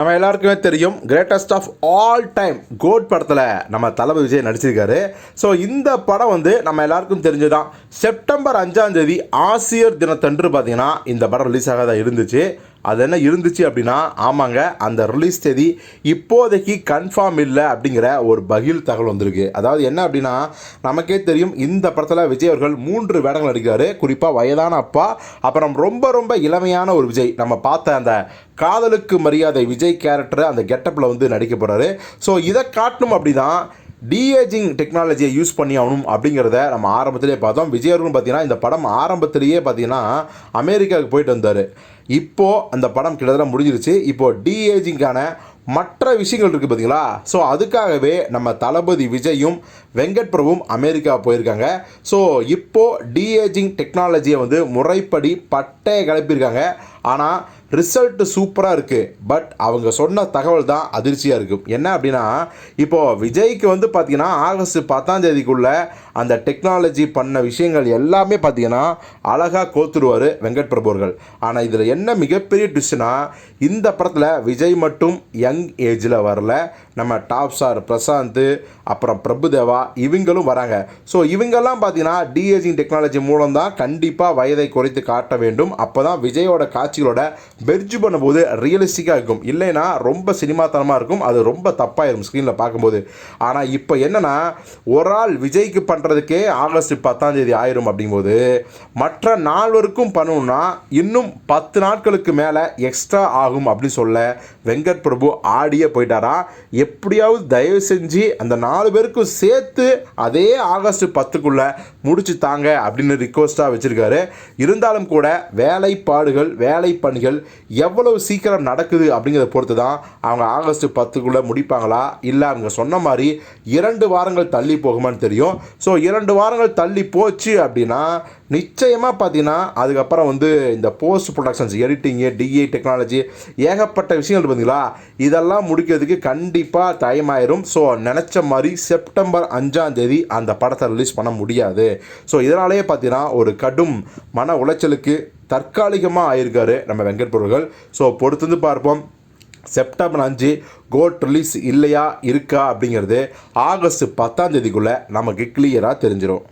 நம்ம எல்லாருக்குமே தெரியும் greatest of all time GOAT படத்தில் நம்ம தளபதி விஜய் நடிச்சிருக்காரு. ஸோ இந்த படம் வந்து நம்ம எல்லாருக்கும் தெரிஞ்சுதான் செப்டம்பர் அஞ்சாம் தேதி ஆசிரியர் தினத்தன்று பார்த்தீங்கன்னா இந்த படம் ரிலீஸ் ஆகாத இருந்துச்சு. அது என்ன இருந்துச்சு அப்படின்னா ஆமாங்க அந்த ரிலீஸ் தேதி இப்போதைக்கு கன்ஃபார்ம் இல்லை அப்படிங்கிற ஒரு பகில் தகவல் வந்திருக்கு. அதாவது என்ன அப்படின்னா நமக்கே தெரியும் இந்த படத்தில் விஜய் அவர்கள் மூன்று வேடங்கள் நடிக்கிறாரு. குறிப்பாக வயதான அப்பா அப்புறம் ரொம்ப ரொம்ப இளமையான ஒரு விஜய். நம்ம பார்த்த அந்த காதலுக்கு மரியாதை விஜய் கேரக்டர் அந்த கெட்டப்பில் வந்து நடிக்க போகிறாரு ஸோ இதை காட்டணும் அப்படின்னா டிஏஜிங் டெக்னாலஜியை யூஸ் பண்ணி ஆகணும் அப்படிங்கிறத நம்ம ஆரம்பத்திலே பார்த்தோம். விஜய் பார்த்தீங்கன்னா இந்த படம் ஆரம்பத்திலேயே பார்த்தீங்கன்னா அமெரிக்காவுக்கு போயிட்டு வந்தார். இப்போது அந்த படம் கிட்டத்தட்ட முடிஞ்சிருச்சு. இப்போது டிஏஜிங்கான மற்ற விஷயங்கள் இருக்குது பார்த்தீங்களா? ஸோ அதுக்காகவே நம்ம தளபதி விஜயும் வெங்கட் பிரபுவும் அமெரிக்கா போயிருக்காங்க. ஸோ இப்போது டிஏஜிங் டெக்னாலஜியை வந்து முறைப்படி பட்டையை கிளப்பியிருக்காங்க. ஆனால் ரிசல்ட்டு சூப்பராக இருக்குது பட் அவங்க சொன்ன தகவல் தான் அதிர்ச்சியாக இருக்கும் என்ன அப்படின்னா இப்போது விஜய்க்கு வந்து பார்த்திங்கன்னா ஆகஸ்ட் பத்தாம் தேதிக்குள்ளே அந்த டெக்னாலஜி பண்ண விஷயங்கள் எல்லாமே பார்த்தீங்கன்னா அழகாக கோத்துருவார் வெங்கட் பிரபுவர்கள் ஆனால் இதில் என்ன மிகப்பெரிய டிஷ்னா இந்த படத்தில் விஜய் மட்டும் யங் ஏஜில் வரல. நம்ம டாப் ஸ்டார் பிரசாந்த் அப்புறம் பிரபுதேவா இவங்களும் வராங்க. ஸோ இவங்கெல்லாம் பார்த்திங்கன்னா டிஏஜிங் டெக்னாலஜி மூலம் தான் கண்டிப்பாக வயதை குறைத்து காட்ட வேண்டும். அப்போ தான் விஜயோட காட்சிகளோட பெர்ஜ் பண்ணும்போது ரியலிஸ்டிக்காக இருக்கும். இல்லைன்னா ரொம்ப சினிமாத்தனமாக இருக்கும். அது ரொம்ப தப்பாயிரும் ஸ்க்ரீனில் பார்க்கும்போது. ஆனால் இப்போ என்னென்னா ஒரு ஆள் விஜய்க்கு பண்ணுறதுக்கே ஆகஸ்ட் பத்தாம் தேதி ஆயிரும் அப்படிங்கும்போது மற்ற நால்வருக்கும் பண்ணணும்னா இன்னும் பத்து நாட்களுக்கு மேலே எக்ஸ்ட்ரா ஆகும் அப்படின்னு சொல்ல வெங்கட் பிரபு ஆடியே போயிட்டாரா? எப்படியாவது தயவு செஞ்சு அந்த நாலு பேருக்கும் சேர்த்து அதே ஆகஸ்ட் பத்துக்குள்ளே முடிச்சு தாங்க அப்படின்னு ரிக்வஸ்ட்டாக வச்சுருக்காரு. இருந்தாலும் கூட வேலைப்பாடுகள் வேலை பணிகள் எவ்வளவு சீக்கிரம் நடக்குது அப்படிங்கிறத பொறுத்து தான் அவங்க ஆகஸ்ட் பத்துக்குள்ளே முடிப்பாங்களா? இல்லை அவங்க சொன்ன மாதிரி இரண்டு வாரங்கள் தள்ளி போகுமான்னு தெரியும். ஸோ இரண்டு வாரங்கள் தள்ளி போச்சு அப்படின்னா நிச்சயமாக பார்த்தீங்கன்னா அதுக்கப்புறம் வந்து இந்த post productions editing DA technology ஏகப்பட்ட விஷயங்கள் பார்த்தீங்களா இதெல்லாம் முடிக்கிறதுக்கு கண்டிப்பாக டைம் ஆயிரும். ஸோ நினச்ச மாதிரி செப்டம்பர் அஞ்சாம் தேதி அந்த படத்தை ரிலீஸ் பண்ண முடியாது. ஸோ இதனாலேயே பார்த்தீங்கன்னா ஒரு கடும் மன உளைச்சலுக்கு தற்காலிகமாக ஆயிருக்காரு நம்ம வெங்கட் பொருள்கள் ஸோ பொறுத்து பார்ப்போம். செப்டம்பர் அஞ்சு கோட் ரிலீஸ் இல்லையா இருக்கா அப்படிங்கிறது ஆகஸ்ட் பத்தாம் தேதிக்குள்ளே நமக்கு கிளியராக தெரிஞ்சிடும்